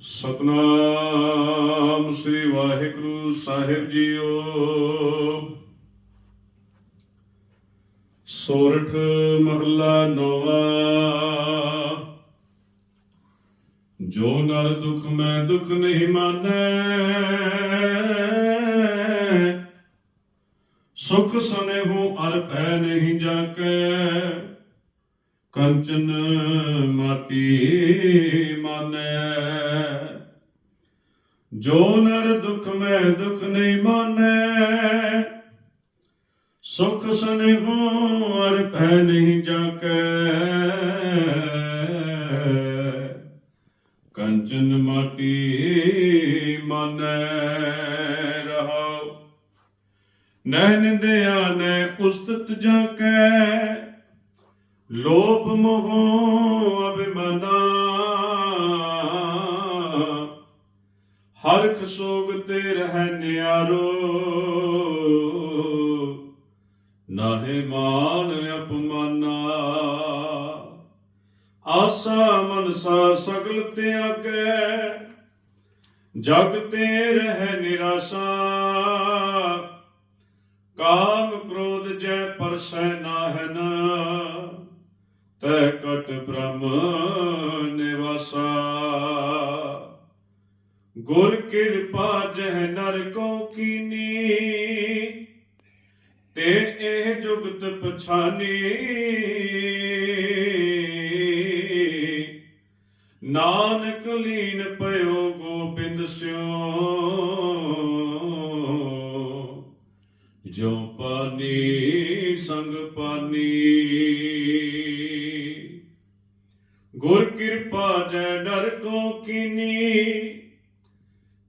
ਸਤਨਾਮ ਸ੍ਰੀ ਵਾਹਿਗੁਰੂ ਸਾਹਿਬ ਜੀਓ। ਸੋਰਠ ਮਹੱਲਾ ਨੋਵਾ। ਜੋ ਨਰ ਦੁਖ ਮੈਂ ਦੁਖ ਨਹੀਂ ਮਾਨੈ, ਸੁਖ ਸਨੇਹੂ ਅਰ ਪੈ ਨਹੀਂ ਜਾਕੈ ਕੰਚਨ ਮਾਟੀ ਮਾਨੈ। ਜੋ ਨਰ ਦੁਖ ਮੈਂ ਦੁਖ ਨਹੀਂ ਮਾਨੈ, ਸੁਖ ਸਨੇਹੂ ਅਰ ਭੈ ਨਹੀਂ ਜਾਕੈ। ਕੰਚਨ ਮਾਟੀ ਮਾਨੈ ਰਹਾਉ। ਨਹਿ ਨਿੰਦਿਆ ਨਹਿ ਉਸਤਤ ਜਾਕੈ। ਲੋਭ ਮੋਹ ਅਭਿਮਾਨਾ। ਹਰਖ ਸੋਗ ਤੇ ਰਹਿ ਨਿਆਰੋ। ਨਾਹੇ ਮਾਨ ਅਪਮਾਨਾ। ਆਸਾ ਮਨਸਾ ਸਗਲ ਤਿਆਗੈ। ਜਗ ਤੇ ਰਹਿ ਨਿਰਾਸਾ। ਕਾਮ ਕ੍ਰੋਧ ਜੈ ਪਰਸੈ ਕਟ ਬ੍ਰਹਮ ਨਿਵਾਸਾ। ਗੁਰ ਕਿਰਪਾ ਜਹ ਨਰ ਕੋ ਕੀਨੀ, ਤੇ ਇਹ ਜੁਗਤ ਪਛਾਨੀ। ਨਾਨਕ ਲੀਨ ਪਇਓ ਗੋਬਿੰਦ ਸਿਓ। ਜੋ ਪਾਨੀ ਸੰਗ ਪਾਨੀ। ਗੁਰ ਕਿਰਪਾ ਜੈ ਡਰ ਕੋ ਕੀਨੀ,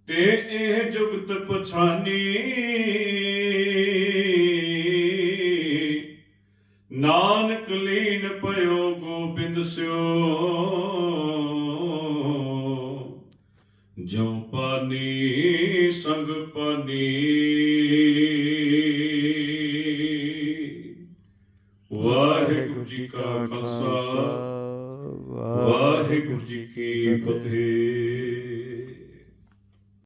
ਤੇ ਇਹ ਜੁਗਤ ਪਛਾਨੀ। ਨਾਨਕ ਲੀਨ ਪਇਓ ਗੋਬਿੰਦ ਸਿਓ ਜੋ ਪਾਨੀ ਸੰਗ ਪਾਨੀ। ਵਾਹਿਗੁਰੂ ਜੀ ਕਾ ਖਾਲਸਾ। ਵਾਹਿਗੁਰੂ ਜੀ ਕੀ ਫਤਿਹ।